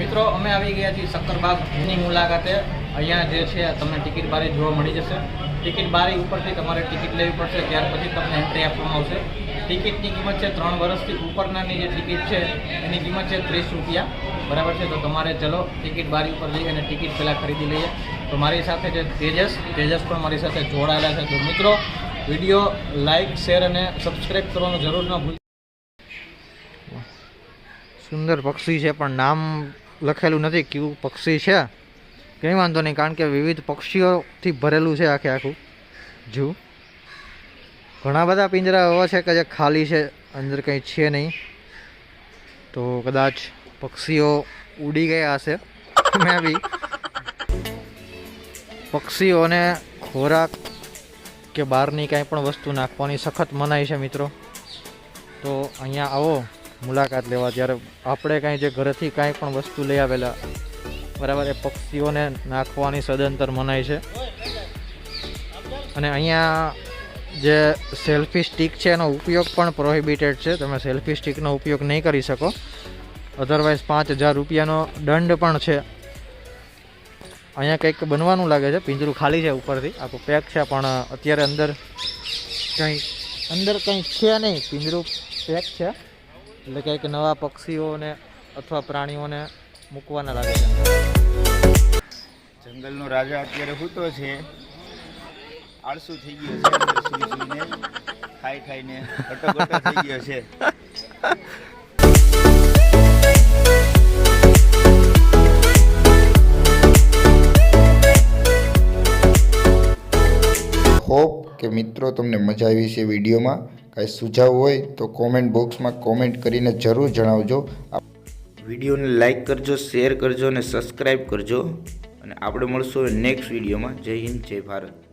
મિત્રો, અમે આવી ગયા છીએ શક્કરબાગની મુલાકાતે. અહીંયા જે છે, તમને ટિકિટ બારી જોવા મળી જશે. ટિકિટ બારી ઉપરથી તમારે ટિકિટ લેવી પડશે, ત્યાર પછી તમને એન્ટ્રી આપવામાં આવશે. ટિકિટની કિંમત છે ત્રણ વર્ષથી ઉપરનાની જે ટિકિટ છે, એની કિંમત છે ત્રીસ રૂપિયા. બરાબર છે? તો તમારે ચલો, ટિકિટ બારી ઉપર જઈ અને ટિકિટ પહેલાં ખરીદી લઈએ. તો મારી સાથે જે તેજસ. તેજસ પણ મારી સાથે જોડાયેલા છે. તો મિત્રો, વીડિયો લાઈક, શેર અને સબસ્ક્રાઈબ કરવાનું જરૂર ન ભૂલ સુંદર પક્ષી છે, પણ નામ લખેલું નથી કયું પક્ષી છે. કંઈ વાંધો નહીં, કારણ કે વિવિધ પક્ષીઓથી ભરેલું છે આખે આખું. જૂ ઘણા બધા પિંજરા એવા છે કે જે ખાલી છે, અંદર કંઈ છે નહીં. તો કદાચ પક્ષીઓ ઉડી ગયા હશે. મેં બી પક્ષીઓને ખોરાક કે બહારની કાંઈ પણ વસ્તુ નાખવાની સખત મનાઈ છે મિત્રો. તો અહીંયા આવો. મુલાકાત લેવા. જ્યારે આપણે કાંઈ જે ઘરેથી કાંઈ પણ વસ્તુ લઈ આવેલા, બરાબર, એ પક્ષીઓને નાખવાની સદંતર મનાય છે. અને અહીંયા જે સેલ્ફી સ્ટિક છે, એનો ઉપયોગ પણ પ્રોહિબિટેડ છે. તમે સેલ્ફી સ્ટિકનો ઉપયોગ નહીં કરી શકો. અધરવાઇઝ પાંચ હજાર રૂપિયાનો દંડ પણ છે. અહીંયા કંઈક બનવાનું લાગે છે. પિંજરું ખાલી છે ઉપરથી. આખું પેક છે, પણ અત્યારે અંદર કંઈ અંદર કંઈ છે નહીં. પિંજરું પેક છે. એટલે કંઈક નવા પક્ષીઓને અથવા પ્રાણીઓને મૂકવાના લાગે છે. જંગલનો રાજા અત્યારે હૂતો છે. આળસુ થઈ ગયો છે ખાઈ ખાઈને અટક અટક થઈ ગયો છે. હોપ કે મિત્રો તમને મજા આવી છે વિડીયોમાં. કાંઈ સુઝાવ હોય તો કોમેન્ટ બોક્સમાં કોમેન્ટ કરીને જરૂર જણાવજો. વિડીયોને લાઈક કરજો શેર કરજો અને સબસ્ક્રાઈબ કરજો. અને આપણે મળશું નેક્સ્ટ વિડીયોમાં. જય હિન્દ, જય ભારત.